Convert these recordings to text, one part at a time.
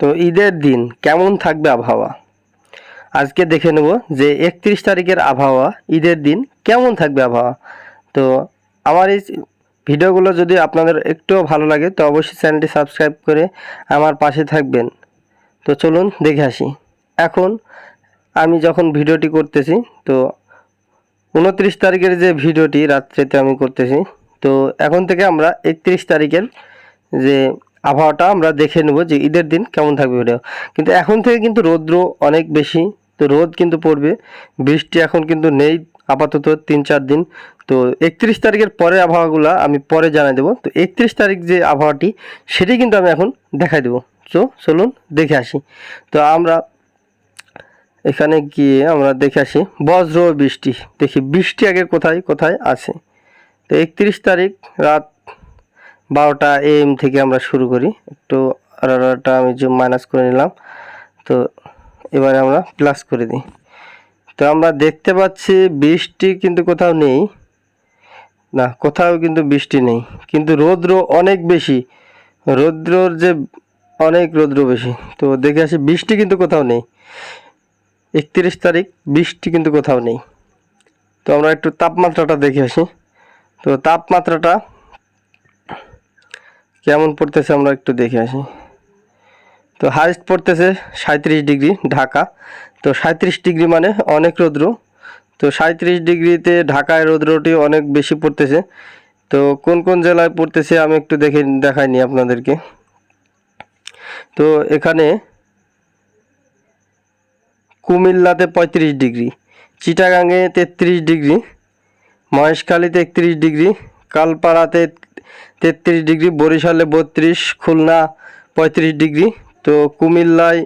তো ঈদের দিন কেমন থাকবে আবহাওয়া? আজকে দেখে নেব যে একত্রিশ তারিখের আবহাওয়া, ঈদের দিন কেমন থাকবে আবহাওয়া? তো আমার এই ভিডিওগুলো যদি আপনাদের একটুও ভালো লাগে, তো অবশ্যই চ্যানেলটি সাবস্ক্রাইব করে আমার পাশে থাকবেন। তো চলুন দেখে আসি। এখন আমি যখন ভিডিওটি করতেছি, তো উনত্রিশ তারিখের যে ভিডিওটি রাত্রেতে আমি করতেছি, তো এখন থেকে আমরা একত্রিশ তারিখের যে আবহাওয়াটা আমরা দেখে নেব যে ঈদের দিন কেমন থাকবে ভিডিও কিন্তু এখন থেকে কিন্তু রৌদ্র অনেক বেশি, তো রোদ কিন্তু পড়বে। বৃষ্টি এখন কিন্তু নেই আপাতত তিন চার দিন। তো একত্রিশ তারিখের পরের আবহাওয়াগুলো আমি পরে জানাই দেবো। তো একত্রিশ তারিখ যে আবহাওয়াটি, সেটি কিন্তু আমি এখন দেখাই দেবো। তো চলুন দেখে আসি। তো আমরা এখানে গিয়ে আমরা দেখে আসি, বজ্র বৃষ্টি। দেখি বৃষ্টি আগে কোথায় কোথায় আছে? তো একত্রিশ তারিখ রাত বারোটা এম থেকে আমরা শুরু করি। একটু আড়াটা আমি জুম মাইনাস করে নিলাম। তো এবারে আমরা প্লাস করে দিই। তো আমরা দেখতে পাচ্ছি বৃষ্টি কিন্তু কোথাও নেই। না, কোথাও কিন্তু বৃষ্টি নেই। কিন্তু রৌদ্র অনেক বেশি। রৌদ্রর যে অনেক রৌদ্র বেশি। তো দেখে আসি বৃষ্টি কিন্তু কোথাও নেই। একত্রিশ তারিখ, বৃষ্টি কিন্তু কোথাও নেই। তো আমরা একটু তাপমাত্রাটা দেখে আসি। তো তাপমাত্রাটা কেমন পড়তেছে, আমরা একটু দেখে আসি। তো হাইস্ট পড়তেছে সাঁত্রিশ ডিগ্রি ঢাকা। তো সাঁত্রিশ ডিগ্রি মানে অনেক রৌদ্র। তো সাঁত্রিশ ডিগ্রিতে ঢাকায় রৌদ্রটি অনেক বেশি পড়তেছে। তো কোন কোন জেলায় পড়তেছে আমি একটু দেখে দেখাইনি আপনাদেরকে। তো এখানে কুমিল্লাতে পঁয়ত্রিশ ডিগ্রি, চিটাগাঙে তেত্রিশ ডিগ্রি, মহেশখালীতে একত্রিশ ডিগ্রি, কালপাড়াতে তেত্রিশ ডিগ্রি, বরিশালে বত্রিশ, খুলনা পঁয়ত্রিশ ডিগ্রি। তো কুমিল্লায়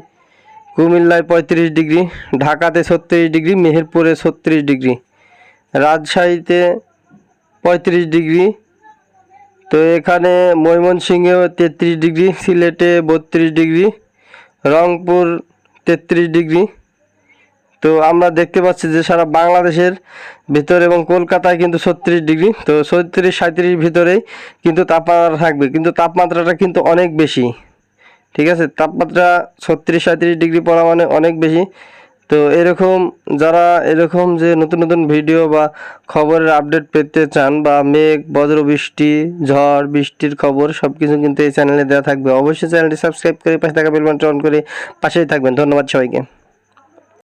কুমিল্লায় পঁয়ত্রিশ ডিগ্রি, ঢাকাতে ছত্রিশ ডিগ্রি, মেহেরপুরে ছত্রিশ ডিগ্রি। রাজশাহীতে পঁয়ত্রিশ ডিগ্রি। তো এখানে ময়মনসিংহেও তেত্রিশ ডিগ্রি, সিলেটে বত্রিশ ডিগ্রি, রংপুর তেত্রিশ ডিগ্রি। তো আমরা দেখতে পাচ্ছি যে সারা বাংলাদেশের ভিতর এবং কলকাতায় কিন্তু ছত্রিশ ডিগ্রি, তো ছত্রিশ সাঁত্রিশ ভিতরেই কিন্তু তাপমাত্রা থাকবে। কিন্তু তাপমাত্রাটা কিন্তু অনেক বেশি, ঠিক আছে? তাপমাত্রা ছত্রিশ সাঁত্রিশ ডিগ্রি পড়া মানে অনেক বেশি। তো এরকম যারা এরকম যে নতুন নতুন ভিডিও বা খবরের আপডেট পেতে চান বা মেঘ, বজ্র, বৃষ্টি, ঝড়, বৃষ্টির খবর সব কিছু কিন্তু এই চ্যানেলে দেওয়া থাকবে। অবশ্যই চ্যানেলটি সাবস্ক্রাইব করে পাশে থাকা বেল অন করে পাশেই থাকবেন। ধন্যবাদ সবাইকে।